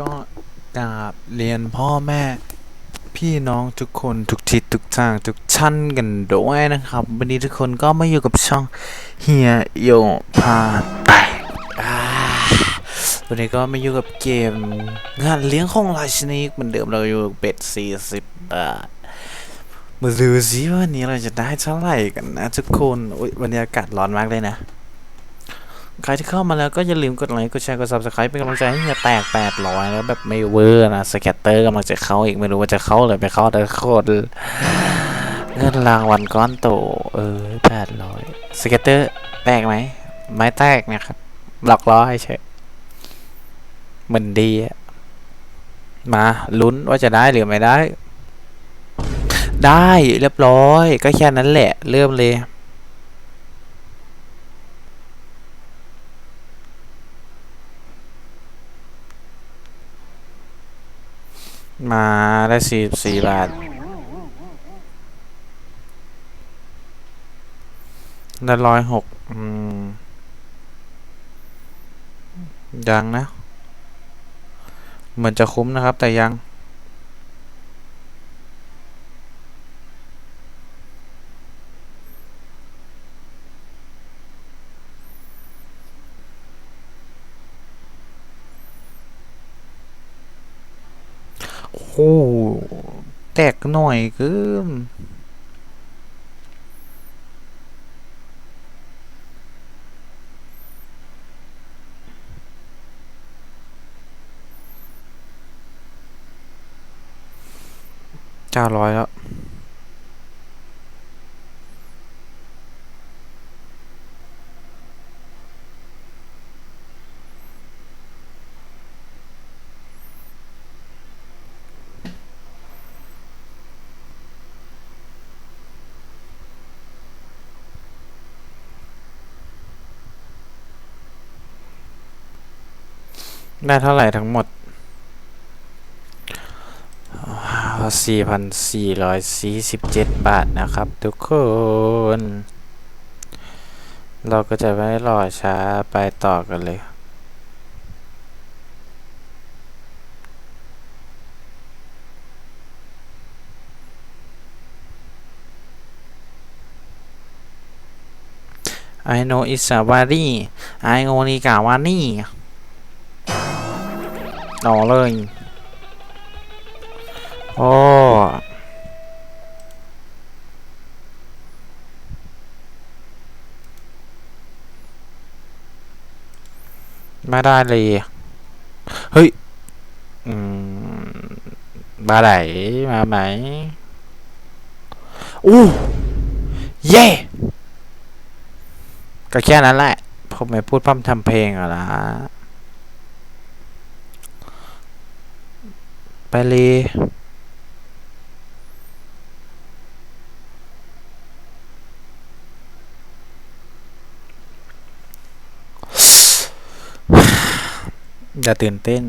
ก็กราบเรียนพ่อแม่ พี่น้องทุกคนทุกทิศทุกทางทุกชั้นกันด้วยนะครับ วันนี้ทุกคนก็มาอยู่กับช่องเฮียโยพาแตกอ่าวันนี้ก็มาอยู่กับเกมงานเลี้ยงของราชินีเหมือนเดิมเราอยู่กับเป็ด40บาทมาดูซิว่าวันนี้เราจะได้เท่าไหร่กันนะทุกคนอุ๊ยวันนี้อากาศร้อนมากเลยนะ ใครที่เข้ามาแล้วก็อย่าลืมกดไลค์กดแชร์กด subscribe เป็นกำลังใจให้เฮียแตก 800 แล้วแบบไม่เวอร์นะสแกตเตอร์กำลังจะเข้าอีกไม่รู้ว่าจะเข้าหรือไม่เข้าแต่โคตรเงินรางวัลก้อนโตเออ 800 สแกตเตอร์แตกไหมไม่แตกนะครับหลอกล้อให้เฉยเหมันดีอะมาลุ้นว่าจะได้หรือไม่ได้ ได้เรียบร้อย ก็แค่นั้นแหละ เริ่มเลย มาได้สี่สี่บาทได้ร้อยหกยังนะ เหมือนจะคุ้มนะครับแต่ยัง แตกหน่อยเกินเก้าร้อยแล้ว ได้เท่าไหร่ทั้งหมดสี่พันสี่ร้อยสี่สิบเจ็ดบาทนะครับ ทุกคน เราก็จะไม่รอช้าไปต่อกันเลย I know it's a worry I only got one นี่ ต่อเลยโอ้ไม่ได้เลย เฮ้ย อืมมาไหนมาไหมอู้เย่ก็แค่นั้นแหละ ผมไม่พูดพร่ำทำเพลงอะนะ ไปเลยอย่าตื่นเต้น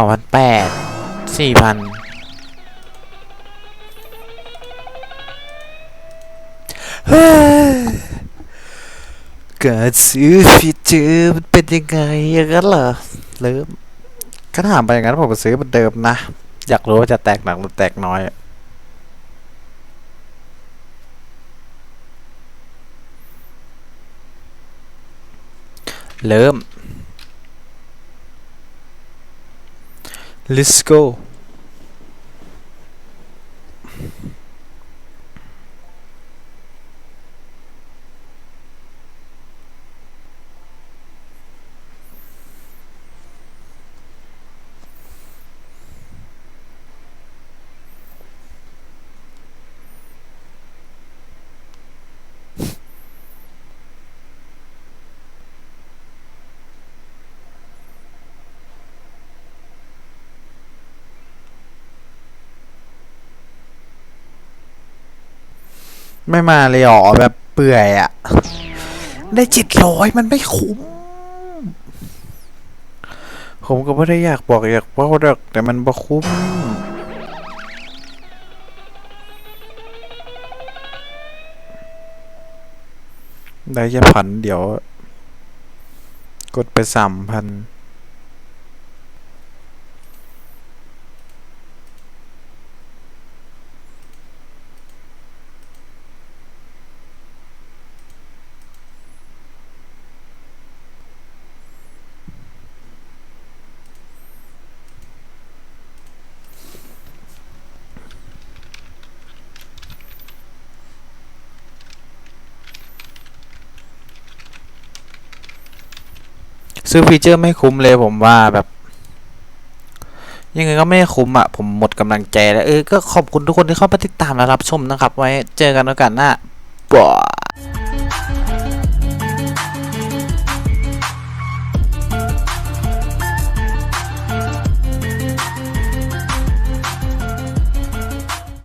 องพันแปดสี่พันเกิดซื้อฟีเจอร์เป็นยังไงกันเหรอเริ่มก็ถามไปอย่างนั้นผมซื้อเหมือนเดิมนะ อยากรู้ว่าจะแตกหนักหรือแตกน้อยเริ่ม let's go ไม่มาเลยหรอแบบเปื่อยอะได้เจ็ดร้อยมันไม่คุ้ม ผมก็ไม่ได้อยากบอกอยากเว่าดอกแต่มันบ่คุ้มได้แค่พันเดี๋ยว กดไปสามพัน ซื้อฟีเจอร์ไม่คุ้มเลยผมว่าแบบ ยังไงก็ไม่คุ้มอะ ผมหมดกำลังใจแล้ว เออ ก็ขอบคุณทุกคนที่เข้ามาติดตามและรับชมนะครับ ไว้เจอกันโอกาสหน้าบ๊า